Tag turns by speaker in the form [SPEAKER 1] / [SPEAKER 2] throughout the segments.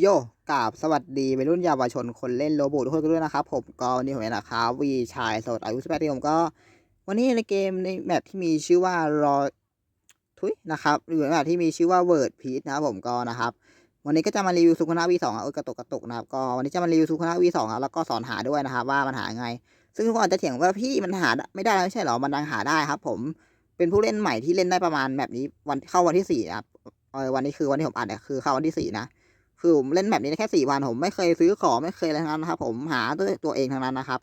[SPEAKER 1] โยกราบสวัสดีวัยรุ่นเยาวชนคนเล่นโรบอททุกคนด้วยนะครับ ผมก็วันนี้ผมนะครับวีชายสดอายุ18ปีผมก็ วันนี้ในเกมในแมปที่มีชื่อว่ารอทุยนะครับหรือแมปที่มีชื่อว่าเวิร์ดพีชนะครับผมก็นะครับ วันนี้ก็จะมารีวิวสุขนาวีสองอะเออกระตุกกระตุกนะครับก็วันนี้จะมารีวิวสุขนาวีสองอะแล้วก็สอนหาด้วยนะครับว่ามันหาไง ซึ่งทุกคนอาจจะเถียงว่าพี่มันหาไม่ได้ไม่ใช่หรอมันดังหาได้ครับ ผมเป็นผู้เล่นใหม่ที่เล่นได้ประมาณแบบนี้วันเข้าวันที่สี่ครับเออวันนี้คือวันที่ผมอ่านเนี่ยคือเข้าวันที่สี่นะ คือผมเล่นแบบนี้ได้แค่สี่วันผมไม่เคยซื้อของไม่เคยอะไรทั้งนั้นนะครับ ผมหาด้วยตัวเองทั้งนั้นนะครับ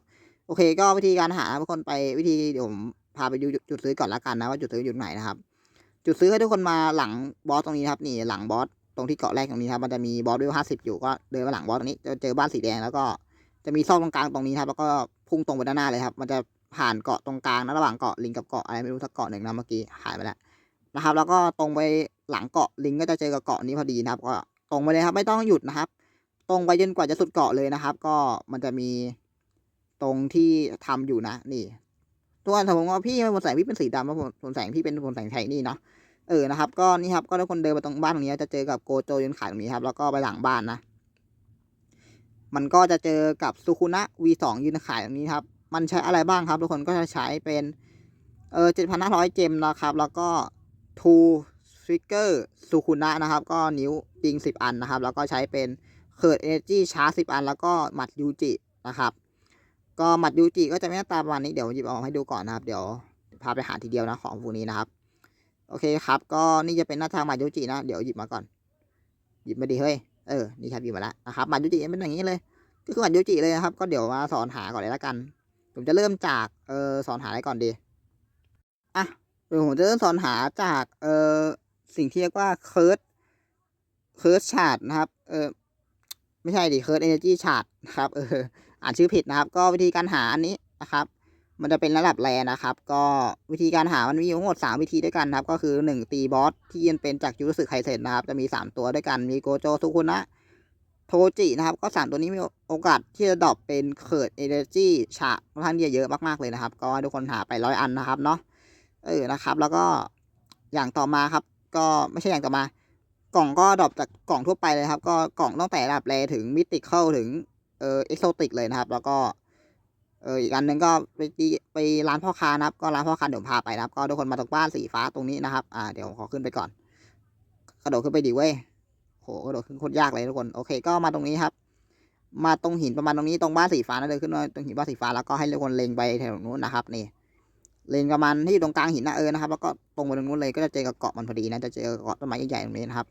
[SPEAKER 1] โอเค ก็วิธีการหาทุกคนไปวิธีเดี๋ยวผมพาไปดูจุดซื้อก่อนละกันนะว่าจุดซื้ออยู่ไหนนะครับ จุดซื้อให้ทุกคนมาหลังบอสตรงนี้ครับนี่หลังบอสตรงที่เกาะแรกตรงนี้ครับมันจะมีบอสด้วยห้าสิบอยู่ก็เดินมาหลังบอสตรงนี้จะเจอบ้านสีแดงแล้วก็จะมีซอกตรงกลางตรงนี้ครับแล้วก็พุ่งตรงไปด้านหน้าเลยครับ มันจะผ่านเกาะตรงกลางนะระหว่างเกาะลิงกับเกาะอะไรไม่รู้สักเกาะหนึ่งนะเมื่อกี้หายไปแล้วนะครับ แล้วก็ตรงไปหลังเกาะลิงก็จะเจอกับเกาะนี้พอดีนะครับก็ ตรงไปเลยครับ ไม่ต้องหยุดนะครับ ตรงไปจนกว่าจะสุดเกาะเลยนะครับ ก็มันจะมีตรงที่ทำอยู่นะ นี่ทุกคนผมว่าพี่บนแสงพี่เป็นสีดำว่าบนแสงพี่เป็นบนแสงไทยนี่เนาะเออนะครับ ก็นี่ครับก็ทุกคนเดินมาตรงบ้านตรงนี้จะเจอกับโกโจยืนขายตรงนี้ครับ แล้วก็ไปหลังบ้านนะมันก็จะเจอกับซูคุนะ V2 ยืนขายตรงนี้ครับ มันใช้อะไรบ้างครับ ทุกคนก็จะใช้เป็นเออเจ็ดพันห้าร้อยเจมนะครับ แล้วก็ทู ฟิกเกอร์ซูคุนะนะครับ ก็นิ้วปิงสิบอันนะครับ แล้วก็ใช้เป็นเคิร์ดเอเนจีชาร์จสิบอัน แล้วก็หมัดยูจินะครับ ก็หมัดยูจิก็จะไม่หน้าตาประมาณนี้เดี๋ยวหยิบออกให้ดูก่อนนะครับ เดี๋ยวพาไปหาทีเดียวนะของพวกนี้นะครับ โอเคครับ ก็นี่จะเป็นหน้าทางหมัดยูจินะ เดี๋ยวหยิบมาก่อน หยิบมาดีเฮ้ย เออ นี่ครับหยิบมาแล้วนะครับหมัดยูจิเป็นอย่างนี้เลย ก็คือหมัดยูจิเลยนะครับ ก็เดี๋ยวมาสอนหาก่อนเลยละกัน ผมจะเริ่มจาก เออสอนหาอะไรก่อนดี อะเดี๋ยวผมจะเริ่มสอนหาจาก เออ สิ่งที่เรียกว่าเคิร์ดเคิร์ดชาร์ดนะครับ เออไม่ใช่ดิเคิร์ดเอเนจีชาร์ดนะครับ เออ อ่านชื่อผิดนะครับ ก็วิธีการหาอันนี้นะครับ มันจะเป็นระดับแรนะครับ ก็วิธีการหามันมีทั้งหมด3วิธีด้วยกันครับ ก็คือ 1 ตีบอสที่ยันเป็นจากยูรุสึไคเซ็นนะครับ จะมี 3 ตัวด้วยกัน มีโกโจซุคุนะโทจินะครับ ก็ 3 ตัวนี้มีโอกาสที่จะดรอปเป็นเคิร์ดเอเนจีชาร์ดค่อนข้างที่จะเยอะมากๆเลยนะครับ ก็ให้ทุกคนหาไปร้อยอันนะครับเนาะ เออ นะครับ แล้วก็อย่างต่อมาครับ ก็ไม่ใช่อย่างต่อมา กล่องก็ดรอปจากกล่องทั่วไปเลยครับ ก็กล่องตั้งแต่ระดับแรถึงมิติเข้าถึงเออเอ็กโซติกเลยนะครับ แล้วก็เอออีกอันหนึ่งก็ไปตีไปร้านพ่อค้านะครับ ก็ร้านพ่อค้าเดี๋ยวพาไปนะครับ ก็ทุกคนมาตรงบ้านสีฟ้าตรงนี้นะครับอ่าเดี๋ยวขอขึ้นไปก่อน กระโดดขึ้นไปดิเว้ยโหกระโดดขึ้นโคตรยากเลยทุกคนโอเค ก็มาตรงนี้ครับ มาตรงหินประมาณตรงนี้ตรงบ้านสีฟ้านะเดินขึ้นมาตรงหินบ้านสีฟ้าแล้วก็ให้ทุกคนเล็งไปแถวนู้นนะครับนี่ เลนประมาณที่อยู่ตรงกลางหินนะเออนะครับ แล้วก็ตรงไปตรงนู้นเลยก็จะเจอกับเกาะมันพอดีนะ จะเจอเกาะต้นไม้ใหญ่ๆตรงนี้นะครับ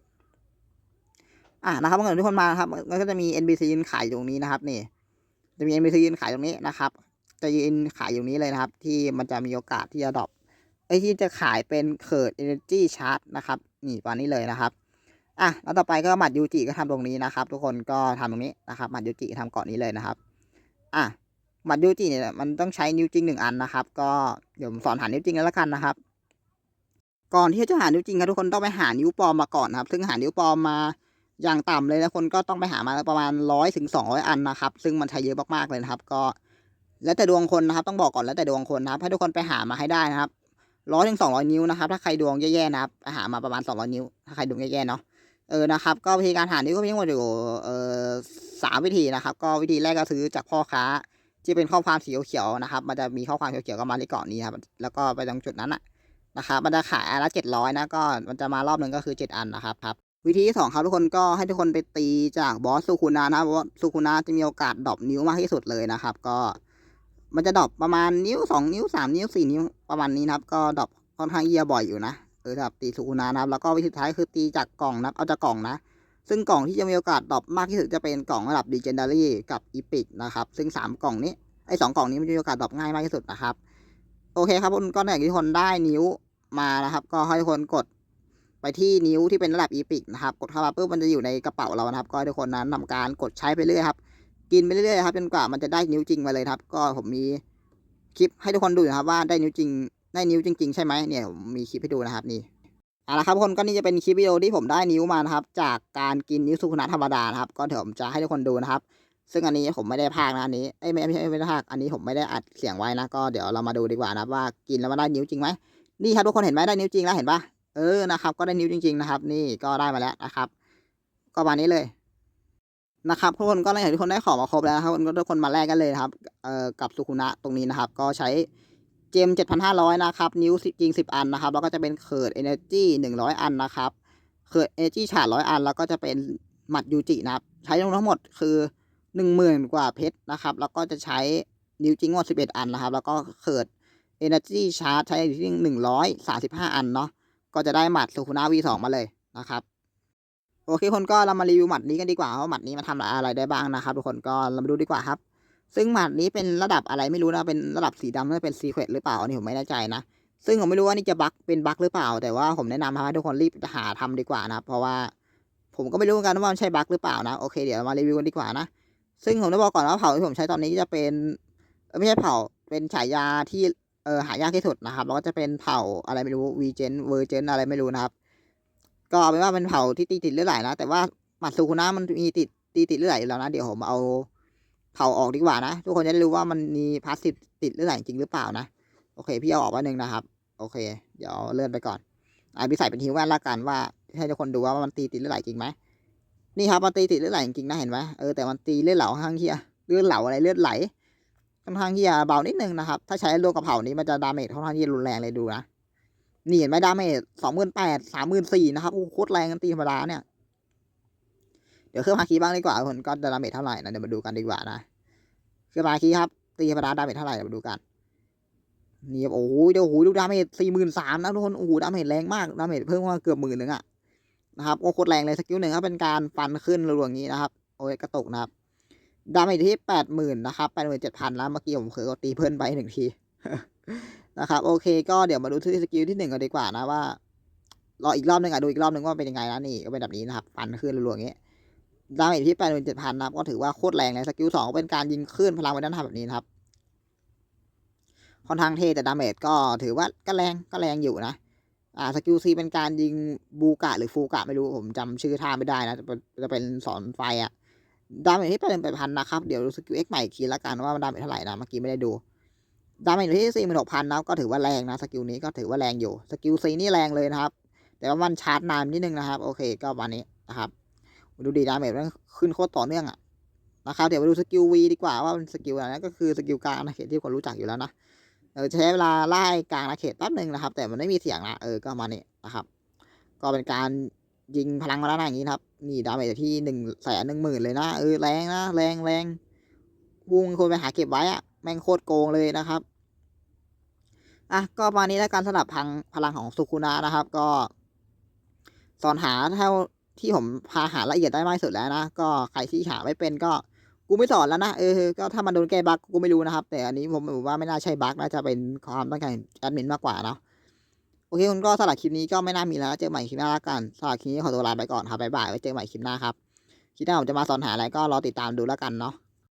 [SPEAKER 1] อะนะครับเมื่อกี้ทุกคนมาครับมันก็จะมี NPC ยืนขายอยู่ตรงนี้นะครับ นี่ จะมี NPC ยืนขายตรงนี้นะครับ จะยืนขายอยู่นี้เลยนะครับ ที่มันจะมีโอกาสที่จะดรอปไอ้ที่จะขายเป็นเคิร์ด Energy Charge นะครับ นี่ตอนนี้เลยนะครับอะแล้วต่อไปก็หมัดยูจิก็ทำตรงนี้นะครับ ทุกคนก็ทำตรงนี้นะครับหมัดยูจิทำเกาะนี้เลยนะครับ อะ หมัดนิ้วจริงเนี่ยมันต้องใช้นิ้วจริงหนึ่งอันนะครับ ก็เดี๋ยวผมสอนหานิ้วจริงแล้วละกันนะครับ ก่อนที่จะหานิ้วจริงครับทุกคนต้องไปหานิ้วปลอมมาก่อนครับ ซึ่งหานิ้วปลอมมาอย่างต่ำเลยนะคนก็ต้องไปหามาประมาณร้อยถึงสองร้อยอันนะครับ ซึ่งมันใช้เยอะมากๆเลยนะครับ ก็ แล้วแต่ดวงคนนะครับ ต้องบอกก่อนแล้วแต่ดวงคนนะครับให้ทุกคนไปหามาให้ได้นะครับร้อยถึงสองร้อยนิ้วนะครับ ถ้าใครดวงแย่ๆนะครับไปหามาประมาณสองร้อยนิ้ว ถ้าใครดวงแย่ๆเนาะเออนะครับ ก็วิธีการหานิ้วก็มีทั้งหมดอยู่เออสามวิธีนะครับ ก็วิธีแรกก็ซื้อจากพ่อค้า ที่เป็นข้อความสีเขียวๆนะครับ มันจะมีข้อความเขียวๆก็มาที่เกาะนี้ครับ แล้วก็ไปตรงจุดนั้นอะนะครับ มันจะขายอันละเจ็ดร้อยนะก็มันจะมารอบหนึ่งก็คือเจ็ดอันนะครับครับ วิธีที่สองครับทุกคนก็ให้ทุกคนไปตีจากบอสซูคุนานะบเพราะว่าซูคุนาจะมีโอกาสดรอปนิ้วมากที่สุดเลยนะครับ ก็ มันจะดรอปประมาณนิ้วสองนิ้วสามนิ้วสี่นิ้วประมาณนี้นะครับ ก็ดรอปค่อนข้างเยียบ่อยอยู่นะเออสำหรับตีซูคุนานะครับ แล้วก็วิธีสุดท้ายคือตีจากกล่องนะเอาจากกล่องนะ ซึ่งกล่องที่จะมีโอกาสดรอปมากที่สุดจะเป็นกล่องระดับ Legendary กับ Epic นะครับ ซึ่งสามกล่องนี้ไอ้สองกล่องนี้มันจะมีโอกาสดรอปง่ายมากที่สุดนะครับ โอเคครับคุณก็อย่างที่ทุกคนได้นิ้วมานะครับ ก็ให้ทุกคนกดไปที่นิ้วที่เป็นระดับอีพิกนะครับ กดเข้ามาปุ๊บมันจะอยู่ในกระเป๋าเรานะครับ ก็ให้ทุกคนนั้นทำการกดใช้ไปเรื่อยครับ กินไปเรื่อยครับจนกว่ามันจะได้นิ้วจริงมาเลยครับ ก็ผมมีคลิปให้ทุกคนดูนะครับว่าได้นิ้วจริงได้นิ้วจริง ๆ ใช่ไหมเนี่ยผมมีคลิปให้ดูนะครับนี่ เอาละครับทุกคนก็นี่จะเป็นคลิปวิดีโอที่ผมได้นิ้วมานะครับ จากการกินนิ้วสุขุนะธรรมดานะครับ ก็เดี๋ยวผมจะให้ทุกคนดูนะครับ ซึ่งอันนี้ผมไม่ได้พากนะอันนี้เอ้ไม่ไม่ใช่ไม่ได้พากอันนี้ผมไม่ได้อัดเสียงไว้นะ ก็เดี๋ยวเรามาดูดีกว่านะว่ากินแล้วมันได้นิ้วจริงไหมนี่ครับทุกคนเห็นไหมได้นิ้วจริงแล้วเห็นปะเออนะครับ ก็ได้นิ้วจริง ๆ นะครับ นี่ก็ได้มาแล้วนะครับ ก็มาณนี้เลยนะครับทุกคนก็หลังจากที่ทุกคนได้ของมาครบแล้วนะครับก็ทุกคนมาแลกกันเลยครับเอ่อกับสุคุนะตรงนี้นะครับ ก็ใช้ เจมเจ็ดพันห้าร้อยนะครับ นิ้วจริงสิบอันนะครับ แล้วก็จะเป็นเขิดเอเนจีหนึ่งร้อยอันนะครับ เขิดเอเนจีฉาดร้อยอัน แล้วก็จะเป็นหมัดยูจินะครับ ใช้ทั้งหมดคือหนึ่งหมื่นกว่าเพชรนะครับ แล้วก็จะใช้นิ้วจริงว่าสิบเอ็ดอันนะครับ แล้วก็เขิดเอเนจีชาร์จใช้อยู่ที่หนึ่งร้อยสาสิบห้าอันเนาะ ก็จะได้หมัดสุคุนะวีสองมาเลยนะครับโอเคคนก็เรามารีวิวหมัดนี้กันดีกว่าว่าหมัดนี้มาทำอะไรได้บ้างนะครับ ทุกคนก็เรามาดูดีกว่าครับ ซึ่งหมัดนี้เป็นระดับอะไรไม่รู้นะ เป็นระดับสีดำน่าจะเป็นซีเครตหรือเปล่า อันนี้ผมไม่แน่ใจนะ ซึ่งผมไม่รู้ว่านี่จะบั๊กเป็นบั๊กหรือเปล่า แต่ว่าผมแนะนำให้ทุกคนรีบหาทำดีกว่านะ เพราะว่าผมก็ไม่รู้เหมือนกันว่ามันใช่บั๊กหรือเปล่านะ โอเค เดี๋ยวมารีวิวกันดีกว่านะ ซึ่งผมต้องบอกก่อนว่าเผ่าที่ผมใช้ตอนนี้จะเป็นไม่ใช่เผ่า เป็นฉายาที่เออหายากที่สุดนะครับ แล้วก็จะเป็นเผ่าอะไรไม่รู้วีเจนเวอร์เจนอะไรไม่รู้นะครับ ก็เอาเป็นว่าเป็นเผ่าที่ตีติดเลือดไหลนะ แต่ว่าหมัดซูคุนะมันมีติดตีติดเลือดไหลอยู่แล้วนะ เดี๋ยวผมเอา เผ่าออกดีกว่านะ ทุกคนจะได้รู้ว่ามันมีพาสซีฟติดเลือไหลจริงหรือเปล่านะ โอเค พี่เอาออกไว้หนึ่งนะครับ โอเค เดี๋ยวเลื่อนไปก่อนอ่าพี่ใส่เป็นฮิวแวนละกันว่าให้ทุกคนดูว่ามันตีติดเลือไหลจริงไหมนี่ครับมันตีติดเลือดไหลจริงนะเห็นไหมเออแต่มันตีเลือดเหลาค่อนข้างเที่จะเลือดเหลาอะไรเลือดไหลค่อนข้างที่จะเบานิดนึงนะครับ ถ้าใช้รวมกับเผานี้มันจะดาเมจค่อนข้างที่รุนแรงเลยดูนะ นี่เห็นไหมดาเมจสองหมื่นแปดสามหมื่นสี่นะครับโอ้โคตรแรงกันตีธรรมดาเนี่ย เดี๋ยวเครื่องฮาคีบ้างดีกว่าคนก็ดาเมจเท่าไหร่นะเดี๋ยวมาดูกันดีกว่านะเครื่องฮาคีครับตีธรรมดาดาเมจเท่าไหร่เดี๋ยวมาดูกันนี่โอ้โหเดี๋ยวโอ้โหดูดาเมจสี่หมื่นสามนะทุกคนโอ้โหดาเมจแรงมากดาเมจเพิ่มมาเกือบหมื่นหนึ่งอะนะครับโอ้โคตรแรงเลยสกิลหนึ่งครับเป็นการฟันขึ้นรัวๆอย่างนี้นะครับโอ้ยกระตกนะครับดาเมจที่แปดหมื่นนะครับแปดหมื่นเจ็ดพันแล้วเมื่อกี้ผมเคยตีเพิ่นไปหนึ่งทีนะครับโอเค ก็เดี๋ยวมาดูที่สกิลที่หนึ่งกันดีกว่านะว่ารออีกรอบหนึ่งอะดูอีกรอบหนึ่งว่าเป็นยังไงนะนี่ก็เป็นแบบนี้นะครับฟันขึ้นรัวๆอย่างเงี้ ดาเมจที่แปดหมื่นเจ็ดพันนะครับ ก็ถือว่าโคตรแรงเลยสกิลสองเป็นการยิงขึ้นพลังไว้ด้านหน้าแบบนี้นะครับค่อนข้างเท่แต่ดาเมจก็ถือว่าก็แรงก็แรงอยู่นะ อ่าสกิลซีเป็นการยิงบูกะหรือฟูกะไม่รู้ผมจำชื่อท่าไม่ได้นะจะเป็นจะเป็นสอนไฟอะดาเมจที่แปดหมื่นแปดพันนะครับ เดี๋ยวดูสกิลเอ็กใหม่อีละกันว่ามันดาเมจเท่าไหร่นะเมื่อกี้ไม่ได้ดูดาเมจที่สี่หมื่นหกพันนะก็ถือว่าแรงนะสกิลนี้ก็ถือว่าแรงอยู่สกิลซีนี่แรงเลยนะครับ แต่ว่ามันชาร์จนานนิดนึงนะครับ โอเคก็วันนี้นะครับ ดูดีดาเมจมันขึ้นโคตรต่อเนื่องอะนะครับเดี๋ยวมาดูสกิลวีดีกว่าว่ามันสกิลอะไรนะก็คือสกิลกลางนะเขตที่คนรู้จักอยู่แล้วนะเออใช้เวลาไล่กลางนะเขตแป๊บหนึ่งนะครับ แต่มันไม่มีเสียงนะเออก็มานี่นะครับ ก็เป็นการยิงพลังมาแล้วนะอย่างนี้นครับ นี่ดาเมจที่หนึ่งแสนหนึ่งหมื่นเลยนะเออแรงนะแรงแรงพุ่งคนไปหาเก็บไว้อะแม่งโคตรโกงเลยนะครับอะก็ประมาณนี้แล้วการสลับพังพลังของสุคุนะนะครับ ก็สอนหาเท่า ที่ผมพาหาละเอียดได้มากสุดแล้วนะ ก็ใครที่หาไม่เป็นก็กูไม่สอนแล้วนะ เออ ก็ถ้ามันโดนแก้บั๊กกูไม่รู้นะครับ แต่อันนี้ผมว่าไม่น่าใช่บั๊กน่าจะเป็นความต้องการแอดมินมากกว่าเนาะ โอเคคุณก็สำหรับคลิปนี้ก็ไม่น่ามีแล้ว เจอใหม่คลิปหน้าละกันสำหรับคลิปนี้ขอตัวลาไปก่อนครับบ๊ายบาย ไว้เจอใหม่คลิปหน้าครับ คลิปหน้าผมจะมาสอนหาอะไรก็รอติดตามดูแล้วกันเนาะ